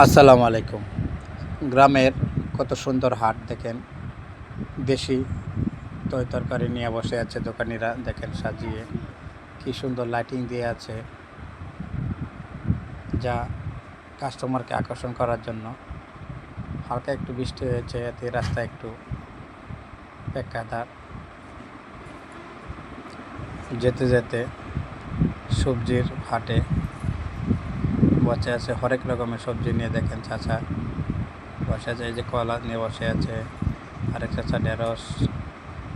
আসসালামু আলাইকুম। গ্রামের কত সুন্দর হাট দেখেন। দেশি তরি তরকারি নিয়ে বসে আছে দোকানিরা, দেখেন সাজিয়ে কি সুন্দর লাইটিং দিয়ে আছে। যা কাস্টমারকে আকর্ষণ করার জন্য। হালকা একটু বৃষ্টি হয়েছে, এতে রাস্তা একটু পেকাদার। যেতে যেতে সবজির হাটে বসে আছে, হরেক রকমের সবজি নিয়ে দেখেন চাচা। বসে আছে, এই যে কলা নিয়ে বসে আছে, আরেক চাচা ঢেঁড়স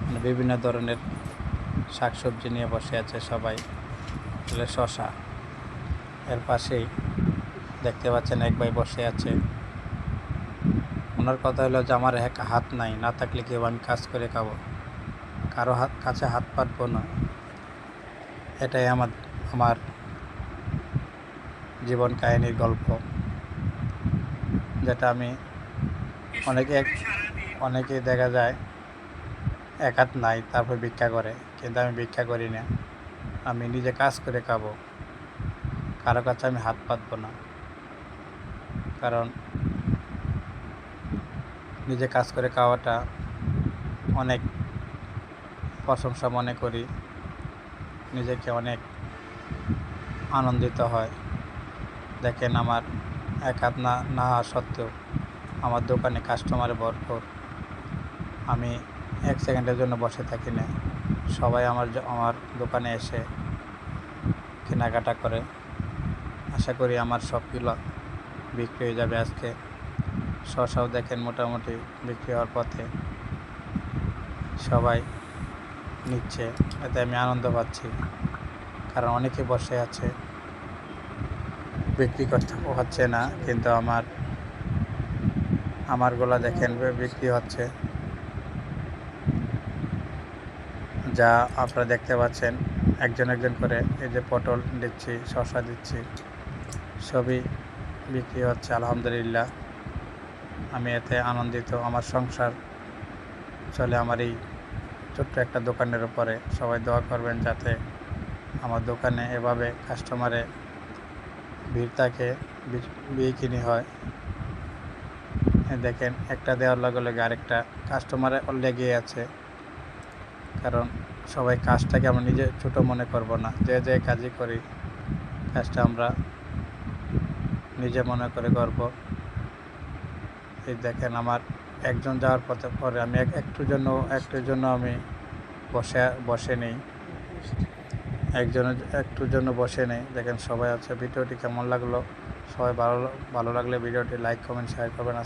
মানে বিভিন্ন ধরনের শাক সবজি নিয়ে বসে আছে সবাই। আসলে শশা, এর পাশেই দেখতে পাচ্ছেন এক ভাই বসে আছে। ওনার কথা হলো যে, আমার এক হাত নাই, না থাকলে কেউ আমি কাজ করে খাব। কারও হাত, কাছে হাত পাতবো না। এটাই আমার আমার জীবন কাহিনীর গল্প, যেটা আমি অনেকে অনেকেই দেখা যায় এক হাত নাই, তারপর ভিক্ষা করে, কিন্তু আমি ভিক্ষা করি না। আমি নিজে কাজ করে খাব। কারও কাছে আমি হাত পাতবো না। কারণ নিজে কাজ করে খাওয়াটা অনেক প্রশংসা মনে করি। নিজেকে অনেক আনন্দিত হয়। দেখেন আমার এক হাত না না হওয়া সত্ত্বেও আমার দোকানে কাস্টমারে ভরপুর। আমি এক সেকেন্ডের জন্য বসে থাকি না। সবাই আমার আমার দোকানে এসে কেনাকাটা করে। আশা করি আমার সবগুলো বিক্রি হয়ে যাবে আজকে। শসাও দেখেন মোটামুটি বিক্রি হওয়ার পথে। সবাই নিচ্ছে। এতে আমি আনন্দ পাচ্ছি। কারণ অনেকে বসে আছে। বিক্রি করতে হচ্ছে না, কিন্তু আমার আমার গোলা দেখেন বিক্রি হচ্ছে। যা আপনারা দেখতে পাচ্ছেন, একজন একজন করে এই যে পটল দিচ্ছি শশা দিচ্ছি, সবই বিক্রি হচ্ছে, আলহামদুলিল্লাহ। আমি এতে আনন্দিত, আমার সংসার চলে আমার এই ছোট্ট একটা দোকানের উপরে। সবাই দোয়া করবেন যাতে আমার দোকানে এভাবে কাস্টমারে ভিড় থাকে বিক্রি হয়। দেখেন, একটা দেওয়ার লগে লগে আরেকটা কাস্টমারে লেগে আছে। কারণ সবাই কাজটাকে আমরা নিজে ছোট মনে করব না। যে যে কাজই করি, কাজটা আমরা নিজে মনে করে করব। এই দেখেন, আমার একজন যাওয়ার পথে পরে আমি এক একটুর জন্য একটুর জন্য আমি বসে বসে নেই। একজনের একটুর জন্য বসে নেই। দেখেন সবাই আছে। ভিডিওটি কেমন লাগল? সবাই ভালো ভালো লাগলে ভিডিওটি লাইক কমেন্ট শেয়ার করবেন।